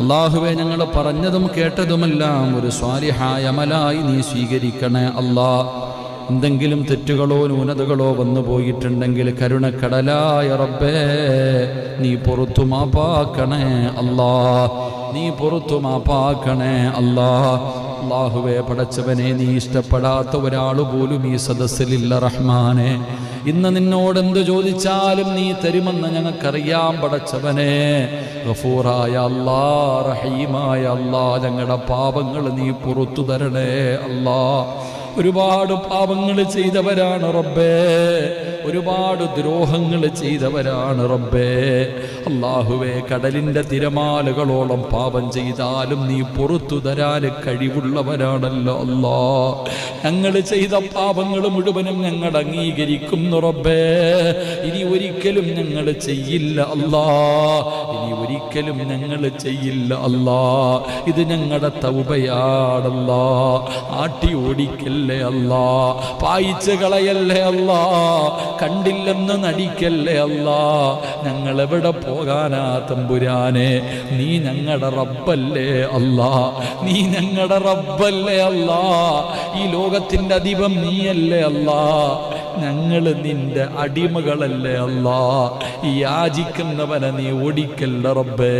അള്ളാഹുവെ ഞങ്ങൾ പറഞ്ഞതും കേട്ടതുമെല്ലാം ഒരു സ്വാരിഹായ നീ സ്വീകരിക്കണേ അല്ലാ എന്തെങ്കിലും തെറ്റുകളോ ന്യൂനതകളോ വന്നു പോയിട്ടുണ്ടെങ്കിൽ കരുണക്കടലായ റബ്ബേ നീ പുറത്തു മാപ്പാക്കണേ അല്ലാ നീ പുറത്തു മാപ്പാക്കണേ അല്ലാ അള്ളാഹുവെ പടച്ചവനെ നീ ഇഷ്ടപ്പെടാത്ത ഒരാൾ പോലും ഈ സദസ്സിലില്ല റഹ്മാനെ. ഇന്ന് നിന്നോട് എന്ത് ചോദിച്ചാലും നീ തരുമെന്ന് ഞങ്ങൾക്കറിയാം പടച്ചവനെ. ഗഫൂറായ അല്ലാ റഹീമായ അല്ലാ ഞങ്ങളുടെ പാപങ്ങൾ നീ പുറത്തു തരണേ അല്ലാ. ഒരുപാട് പാപങ്ങൾ ചെയ്തവരാണ് റബ്ബേ. ഒരുപാട് ദ്രോഹങ്ങൾ ചെയ്തവരാണ് റബ്ബേ. അള്ളാഹുവേ കടലിന്റെ തിരമാലകളോളം പാപം ചെയ്താലും നീ പുറത്തു തരാൻ കഴിവുള്ളവരാണല്ലോ അല്ലാ. ഞങ്ങൾ ചെയ്ത പാപങ്ങൾ മുഴുവനും ഞങ്ങൾ അംഗീകരിക്കുന്നു റബ്ബേ. ഇനി ഒരിക്കലും ഞങ്ങൾ ചെയ്യില്ല അല്ലാ. ഇനി ഒരിക്കലും ഞങ്ങൾ ചെയ്യില്ല അല്ലാ. ഇത് ഞങ്ങളുടെ തൗബയാണല്ലാ. ആട്ടി ഓടിക്കല്ലേ അല്ലാ? പായിച്ച് കളയല്ലേ അല്ലാ? കണ്ടില്ലെന്ന് നടിക്കല്ലേ അല്ലാ? ഞങ്ങൾ എവിടെ പോകാനാ തമ്പുരാനെ? നീ ഞങ്ങളുടെ റബ്ബല്ലേ അല്ലാ? നീ ഞങ്ങളുടെ റബ്ബല്ലേ അല്ലാ? ഈ ലോകത്തിന്റെ അധിപം നീയല്ലേ അല്ലാ? ഞങ്ങൾ നിന്റെ അടിമകളല്ലേ അല്ലാ? യാചിക്കുന്നവനെ നീ ഓടിക്കല്ല റബ്ബേ?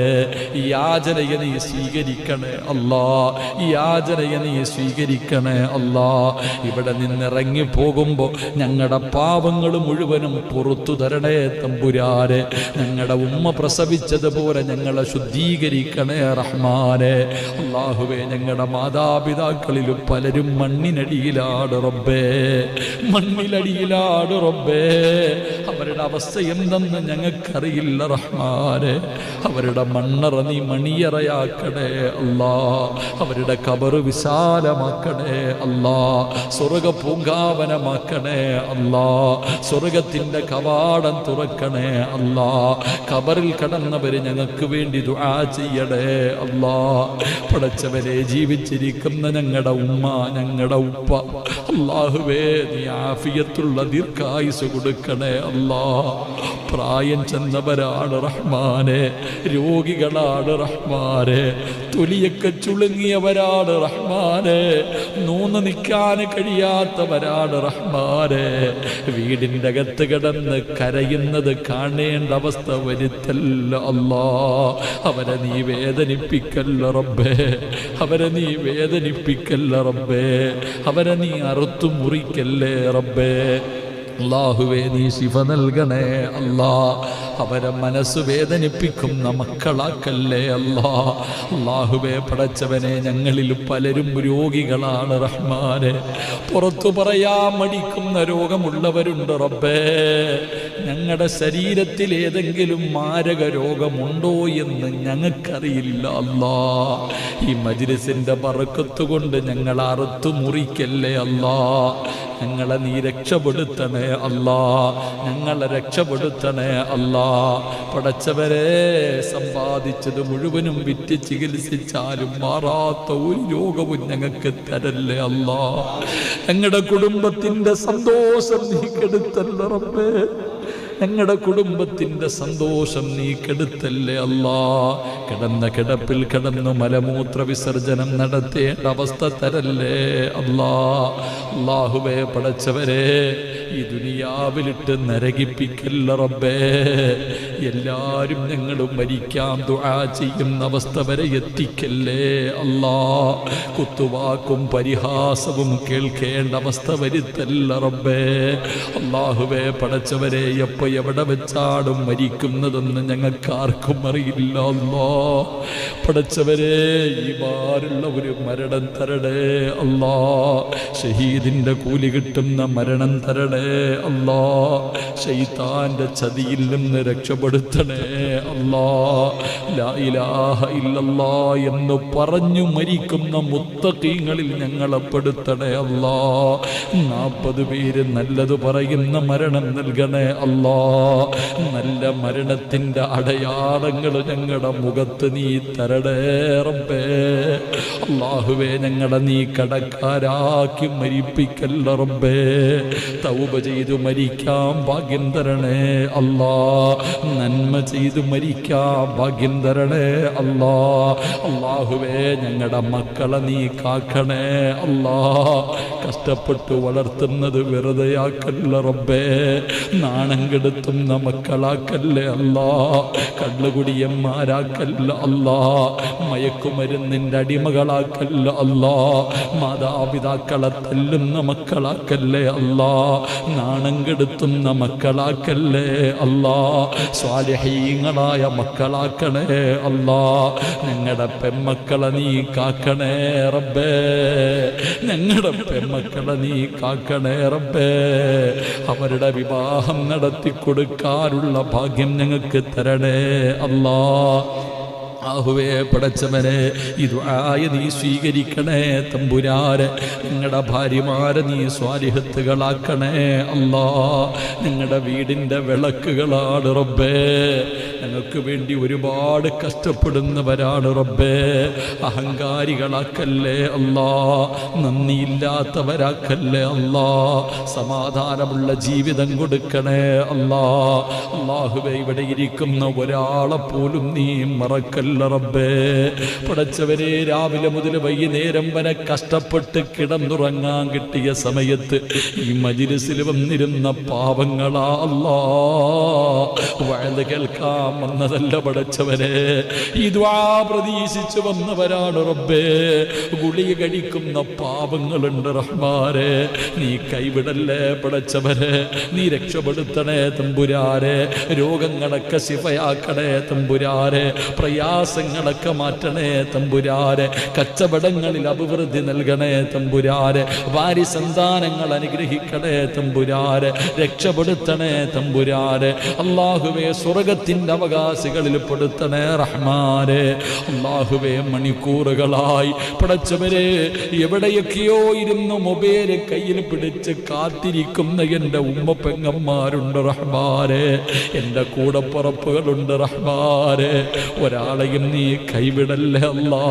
യാചനയെ നീ സ്വീകരിക്കണേ അല്ലാ? യാചനയെ നീ സ്വീകരിക്കണേ അല്ലാ? ഇവിടെ നിന്നിറങ്ങി പോകുമ്പോൾ ഞങ്ങളുടെ പാപങ്ങൾ മുഴുവനും പുറത്തു തരണേ തമ്പുരാരെ ഞങ്ങളുടെ ഉമ്മ പ്രസവിച്ചതുപോലെ ഞങ്ങളെ ശുദ്ധീകരിക്കണേ റഹ്മാനെ. അള്ളാഹുവേ ഞങ്ങളുടെ മാതാപിതാക്കളിലും പലരും മണ്ണിനടിയിലാണ് റബ്ബേ. മണ്ണിലടിയിലാണ് റബ്ബേ അവരുടെ അവസ്ഥ എന്തെന്ന് ഞങ്ങൾക്കറിയില്ല റഹ്മാനെ. അവരുടെ മണ്ണറ നീ മണിയറയാക്കണേ അല്ലാ. അവരുടെ കബറ് വിശാലമാക്കണേ അല്ലാ. സ്വർഗ പൂങ്കാവനമാക്കണേ അല്ലാ. സ്വർഗത്തിന്റെ കവാടം തുറക്കണേ അല്ലാ. കബറിൽ കടന്നവർ ഞങ്ങൾക്ക് വേണ്ടി ദുആ ചെയ്യണേ അല്ലാ. പടച്ചവരെ ജീവിച്ചിരിക്കുന്ന ഞങ്ങളുടെ ഉമ്മ ഞങ്ങളുടെ ഉപ്പ. അല്ലാഹുവേ നീ ആഫിയത്തുള്ള ദീർഘായുസ് കൊടുക്കണേ അല്ലാ പ്രായം ചെന്നവരാണ് റഹ്മാനെ രോഗികളാണ് റഹ്മാനെ തൊലിയൊക്കെ ചുളുങ്ങിയവരാണ് റഹ്മാനെ നൂന്ന് നിൽക്കാൻ കഴിയാത്തവരാണ് റഹ്മാനെ. വീടിന്റെ അകത്ത് കിടന്ന് കരയുന്നത് കാണേണ്ട അവസ്ഥ വരുത്തല്ല അല്ലാ അവരെ നീ വേദനിപ്പിക്കല്ല റബ്ബേ. അവരെ നീ വേദനിപ്പിക്കല്ല റബ്ബേ. അവരെ നീ അറുത്തു മുറിക്കല്ലേ റബ്ബേ. അള്ളാഹുവേ നീ ശിഫ നൽകണേ അല്ലാ അവരെ മനസ്സ് വേദനിപ്പിക്കുന്ന മക്കളാക്കല്ലേ അല്ലാ. അള്ളാഹുവേ പടച്ചവനെ ഞങ്ങളിൽ പലരും രോഗികളാണ് റഹ്മാനെ. പുറത്തു പറയാൻ മടിക്കുന്ന രോഗമുള്ളവരുണ്ട് റബ്ബേ. ഞങ്ങളുടെ ശരീരത്തിൽ ഏതെങ്കിലും മാരക രോഗമുണ്ടോ എന്ന് ഞങ്ങൾക്കറിയില്ല അല്ലാ. ഈ മജ്ലിസിന്റെ പറക്കത്തുകൊണ്ട് ഞങ്ങൾ അറുത്തു മുറിക്കല്ലേ അല്ലാ. ഞങ്ങളെ നീ രക്ഷപ്പെടുത്തണേ അല്ലാ. ഞങ്ങളെ രക്ഷപ്പെടുത്തണേ അല്ലാ. പടച്ചവരെ സമ്പാദിച്ചത് മുഴുവനും വിറ്റ് ചികിത്സിച്ചാലും മാറാത്ത ഒരു രോഗവും ഞങ്ങൾക്ക് തരല്ലേ അല്ല. ഞങ്ങളുടെ കുടുംബത്തിന്റെ സന്തോഷം നീ കെടുത്തല്ല റബ്ബേ. ഞങ്ങളുടെ കുടുംബത്തിന്റെ സന്തോഷം നീ കെടുത്തല്ലേ അല്ലാ? കിടന്ന കിടപ്പിൽ കിടന്നു മലമൂത്ര വിസർജനം നടത്തേണ്ട അവസ്ഥ തരല്ലേ അല്ലാ? അള്ളാഹുവേ പടച്ചവരെ ഈ ദുനിയാവിലിട്ട് നരകിപ്പിക്കല്ല റബ്ബേ. എല്ലാരും ഞങ്ങളും മരിക്കാം. ദുആ ചെയ്യുന്ന അവസ്ഥ വരെ എത്തിക്കല്ലേ അല്ലാ. കുത്തുവാക്കും പരിഹാസവും കേൾക്കേണ്ട അവസ്ഥ വരുത്തല്ല റബ്ബേ. അള്ളാഹുവേ പടച്ചവരെ എപ്പോ എവിടെ വെച്ചാടും മരിക്കുന്നതെന്ന് ഞങ്ങൾക്ക് ആർക്കും അറിയില്ല അല്ലോ. പടച്ചവരെ ഈ മാറുള്ള ഒരു മരണം തരടേ അല്ലാ. ഷഹീദിന്റെ കൂലി കിട്ടുന്ന മരണം തരടേ അല്ലാ. ഷെയ്താന്റെ ചതിയിൽ നിന്ന് രക്ഷപ്പെടുത്തണേ അല്ലാ ഇലാഹ ഇല്ലല്ലാ എന്ന് പറഞ്ഞു മരിക്കുന്ന മുത്തക്കീങ്ങളിൽ ഞങ്ങളെ പെടുത്തണേ അല്ലാ. നാൽപ്പത് പേര് നല്ലത് പറയുന്ന മരണം നൽകണേ അല്ലാ. നല്ല മരണത്തിന്റെ അടയാളങ്ങൾ ഞങ്ങളുടെ മുഖത്ത് നീ തരണേ റബ്ബേ. അള്ളാഹുവേ ഞങ്ങളെ നീ കടക്കാരാക്കി മരിപ്പിക്കല്ല റബ്ബേ. തൗബ ചെയ്തു മരിക്കാം ഭാഗ്യം തരണേ അല്ലാ. നന്മ ചെയ്തു മരിക്കാൻ ഭാഗ്യം തരണേ അല്ലാ. അള്ളാഹുവേ ഞങ്ങളുടെ മക്കളെ നീ കാക്കണേ അല്ലാ. കഷ്ടപ്പെട്ട് വളർത്തുന്നത് വെറുതെയാക്കല്ല റബ്ബേ. നാണം കെടുത്തുന്ന മക്കളാക്കല്ലേ അല്ലാ. കള്ളുകുടിയന്മാരാക്കല്ല അല്ലാ. മയക്കുമരുന്നിന്റെ അടിമകളാക്കല്ല അല്ലാ. മാതാപിതാക്കളെ തല്ലുന്ന മക്കളാക്കല്ലേ അല്ലാ. നാണം കെടുത്തുന്ന മക്കളാക്കല്ലേ അല്ലാ. സ്വാലഹീങ്ങളായ മക്കളാക്കണേ അല്ലാ. ഞങ്ങളുടെ പെമ്മക്കളെ നീ കാക്കണേ റബ്ബേ. ഞങ്ങളുടെ പെമ്മക്കളെ നീ കാക്കണേ റബ്ബേ. അവരുടെ വിവാഹം നടത്തി കൊടുക്കാനുള്ള ഭാഗ്യം ഞങ്ങൾക്ക് തരണേ അല്ലാ. ആഹുവേ പടച്ചവനെ ഇത് ആയ നീ സ്വീകരിക്കണേ തമ്പുരാരെ നിങ്ങളുടെ ഭാര്യമാരെ നീ സ്വാരിഹത്തുകളാക്കണേ അല്ലാ നിങ്ങളുടെ വീടിന്റെ വിളക്കുകളാണ് റബ്ബേ. ഞങ്ങൾക്ക് വേണ്ടി ഒരുപാട് കഷ്ടപ്പെടുന്നവരാണ് റബ്ബേ. അഹങ്കാരികളാക്കല്ലേ അല്ലാ നന്ദിയില്ലാത്തവരാക്കല്ലേ അല്ലാ സമാധാനമുള്ള ജീവിതം കൊടുക്കണേ അല്ലാ. അള്ളാഹുവേ ഇവിടെ ഇരിക്കുന്ന ഒരാളെ പോലും നീ മറക്കല്ല റബ്ബേ. പടച്ചവരെ രാവിലെ മുതൽ വൈകുന്നേരം വരെ കഷ്ടപ്പെട്ട് കിടന്നുറങ്ങാൻ കിട്ടിയ സമയത്ത് ഈ മജിലിസിൽ വന്നിരുന്ന പാവങ്ങളാ അല്ലാ. വയത് കേൾക്കാൻ വന്നതല്ല പടച്ചവരെ ഈ ദ്വാ പ്രതീക്ഷിച്ചു വന്നവരാണ് റബ്ബേ. ഗുളിക കഴിക്കുന്ന പാവങ്ങളുണ്ട് റഹ്മാരെ നീ കൈവിടല്ലേ പടച്ചവരെ നീ രക്ഷപ്പെടുത്തണേ തമ്പുരാരെ രോഗങ്ങളൊക്കെ ശിഫയാക്കണേ തമ്പുരാരെ പ്രയാസങ്ങളൊക്കെ മാറ്റണേ തമ്പുരാരെ. കച്ചവടങ്ങളിൽ അഭിവൃദ്ധി നൽകണേ തമ്പുരാരെ. വാരി സന്താനങ്ങൾ അനുഗ്രഹിക്കണേ തമ്പുരാരെ. രക്ഷപ്പെടുത്തണേ തമ്പുരാരെ. അള്ളാഹുവെ സ്വർഗത്തിന്റെ അവകാശികളിൽ പെടുത്തണേ റഹ്മാരെ അള്ളാഹുവെ മണിക്കൂറുകളായി. പടച്ചവരെ എവിടെയൊക്കെയോ ഇരുന്നു മൊബൈൽ കയ്യിൽ പിടിച്ച് കാത്തിരിക്കുന്ന എന്റെ ഉമ്മ പെങ്ങന്മാരുണ്ട് റഹ്മാരെ എന്റെ കൂടപ്പുറപ്പുകളുണ്ട് റഹ്മാനെ. ഒരാളെയും നീ കൈവിടല്ലേ അല്ലാ